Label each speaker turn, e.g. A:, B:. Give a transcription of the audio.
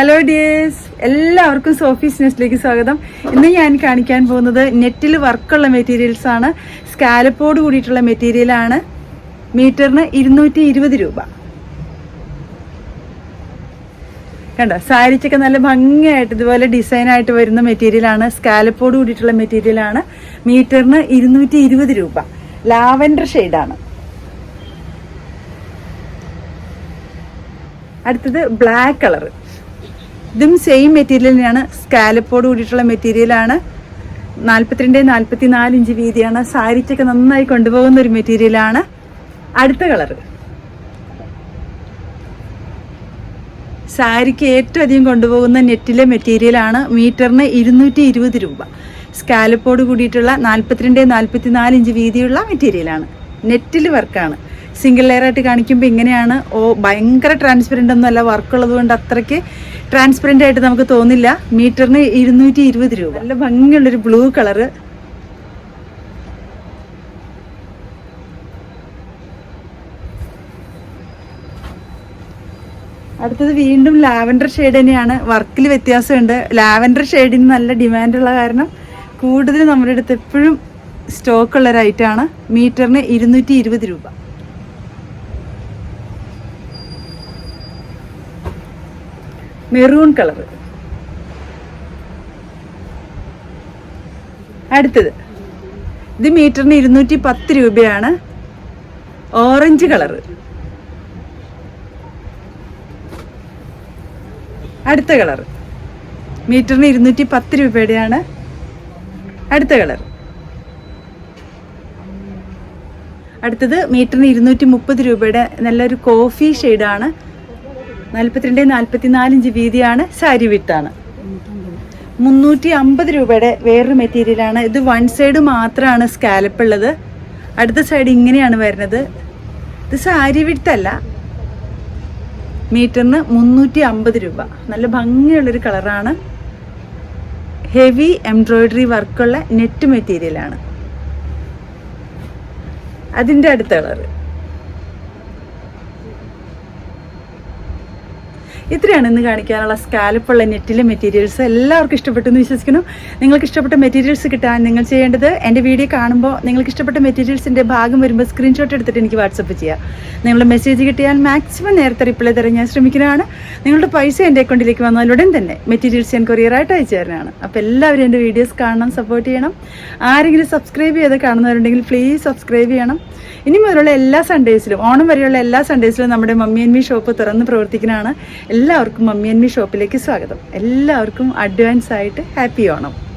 A: Hello dears എല്ലാവർക്കും Sophie's നെസ്റ്റിലേക്ക് സ്വാഗതം. ഇന്ന് ഞാൻ കാണിക്കാൻ പോകുന്നത് നെറ്റിൽ വർക്കുള്ള മെറ്റീരിയൽസ് ആണ്. സ്കാലപ്പോട് കൂടിയിട്ടുള്ള മെറ്റീരിയലാണ് മീറ്ററിന് ഇരുന്നൂറ്റി ഇരുപത് രൂപ. കണ്ടോ? സാരിച്ചൊക്കെ നല്ല ഭംഗിയായിട്ട് ഇതുപോലെ ഡിസൈൻ ആയിട്ട് വരുന്ന മെറ്റീരിയലാണ് സ്കാലപ്പോട് കൂടിയിട്ടുള്ള മെറ്റീരിയലാണ് മീറ്ററിന് ഇരുന്നൂറ്റി ഇരുപത് രൂപ. ലാവൻഡർ ഷെയ്ഡാണ് അടുത്തത് ബ്ലാക്ക് കളർ ഇതും സെയിം മെറ്റീരിയൽ തന്നെയാണ്. സ്കാലപ്പോട് കൂടിയിട്ടുള്ള മെറ്റീരിയലാണ് നാൽപ്പത്തിരണ്ട് നാൽപ്പത്തി നാല് ഇഞ്ച് വീതിയാണ്. സാരിറ്റൊക്കെ നന്നായി കൊണ്ടുപോകുന്ന ഒരു മെറ്റീരിയലാണ് അടുത്ത കളർ സാരിക്ക് ഏറ്റവും അധികം കൊണ്ടുപോകുന്ന നെറ്റിലെ മെറ്റീരിയലാണ് മീറ്ററിന് ഇരുന്നൂറ്റി ഇരുപത് രൂപ. സ്കാലപ്പോട് കൂടിയിട്ടുള്ള നാൽപ്പത്തിരണ്ട് നാൽപ്പത്തി നാല് ഇഞ്ച് വീതിയുള്ള മെറ്റീരിയലാണ് നെറ്റിൽ വർക്കാണ് സിംഗിൾ ലെയർ ആയിട്ട് കാണിക്കുമ്പോൾ ഇങ്ങനെയാണ്. ഓ ഭയങ്കര ട്രാൻസ്പെറന്റ് ഒന്നുമല്ല. വർക്കുള്ളത് കൊണ്ട് അത്രയ്ക്ക് ട്രാൻസ്പെറന്റ് ആയിട്ട് നമുക്ക് തോന്നില്ല. മീറ്ററിന് ഇരുന്നൂറ്റി ഇരുപത് രൂപ. നല്ല ഭംഗിയുള്ളൊരു ബ്ലൂ കളറ് അടുത്തത് വീണ്ടും ലാവൻഡർ ഷെയ്ഡ് തന്നെയാണ്. വർക്കിൽ വ്യത്യാസമുണ്ട്. ലാവൻഡർ ഷെയ്ഡിന് നല്ല ഡിമാൻഡുള്ള കാരണം കൂടുതൽ നമ്മുടെ അടുത്ത് എപ്പോഴും സ്റ്റോക്ക് ഉള്ള ഒരു ഐറ്റമാണ് മീറ്ററിന് ഇരുന്നൂറ്റി ഇരുപത് രൂപ. Maroon colour. അടുത്തത്. ഇത് മീറ്ററിന് ഇരുന്നൂറ്റി പത്ത് രൂപയാണ് ഓറഞ്ച് കളർ അടുത്ത കളർ മീറ്ററിന് ഇരുന്നൂറ്റി പത്ത് രൂപയുടെയാണ് അടുത്ത കളർ അടുത്തത് മീറ്ററിന് ഇരുന്നൂറ്റി മുപ്പത് രൂപയുടെ നല്ലൊരു കോഫി ഷെയ്ഡാണ് നാൽപ്പത്തിരണ്ട് നാൽപ്പത്തി നാലിഞ്ച് വീതിയാണ് സാരി വിട്ടാണ് മുന്നൂറ്റി അമ്പത് രൂപയുടെ വേറൊരു മെറ്റീരിയലാണ്. ഇത് വൺ സൈഡ് മാത്രമാണ് സ്കാലപ്പ് ഉള്ളത്. അടുത്ത സൈഡ് ഇങ്ങനെയാണ് വരുന്നത്. ഇത് സാരി വിട്ടല്ല മീറ്ററിന് മുന്നൂറ്റി അമ്പത് രൂപ. നല്ല ഭംഗിയുള്ളൊരു കളറാണ്. ഹെവി എംബ്രോയിഡറി വർക്കുള്ള നെറ്റ് മെറ്റീരിയലാണ്. അതിന്റെ അടുത്ത കളറ്. ഇത്രയാണ് ഇന്ന് കാണിക്കാനുള്ള സ്കാലപ്പുള്ള നെറ്റിലെ മെറ്റീരിയൽസ് എല്ലാവർക്കും ഇഷ്ടപ്പെട്ടു എന്ന് വിശ്വസിക്കുന്നു. നിങ്ങൾക്ക് ഇഷ്ടപ്പെട്ട മെറ്റീരിയൽസ് കിട്ടാൻ നിങ്ങൾ ചെയ്യേണ്ടത് എന്റെ വീഡിയോ കാണുമ്പോൾ നിങ്ങൾക്ക് ഇഷ്ടപ്പെട്ട മെറ്റീരിയൽസിന്റെ ഭാഗം വരുമ്പോൾ സ്ക്രീൻഷോട്ട് എടുത്തിട്ട് എനിക്ക് വാട്സപ്പ് ചെയ്യാം. നിങ്ങളുടെ മെസ്സേജ് കിട്ടിയാൽ മാക്സിമം നേരത്തെ റിപ്ലൈ തരാൻ ഞാൻ ശ്രമിക്കുന്നതാണ്. നിങ്ങളുടെ പൈസ എന്റെ അക്കൗണ്ടിലേക്ക് വന്നാൽ ഉടൻ തന്നെ മെറ്റീരിയൽസ് ഞാൻ കൊറിയറായിട്ട് അയച്ചു തരുന്നതാണ്. അപ്പോൾ എല്ലാവരും എന്റെ വീഡിയോസ് കാണണം സപ്പോർട്ട് ചെയ്യണം. ആരെങ്കിലും സബ്സ്ക്രൈബ് ചെയ്ത് കാണുന്നവരുണ്ടെങ്കിൽ പ്ലീസ് സബ്സ്ക്രൈബ് ചെയ്യണം. ഇനി മുതലുള്ള എല്ലാ സൺഡേസിലും ഓണം വരെയുള്ള എല്ലാ സൺഡേസിലും നമ്മുടെ മമ്മി ആൻഡ് മീ ഷോപ്പ് തുറന്ന് പ്രവർത്തിക്കുന്നതാണ്. എല്ലാവർക്കും മമ്മി ഷോപ്പിലേക്ക് സ്വാഗതം. എല്ലാവർക്കും അഡ്വാൻസ് ആയിട്ട് ഹാപ്പി ഓണം.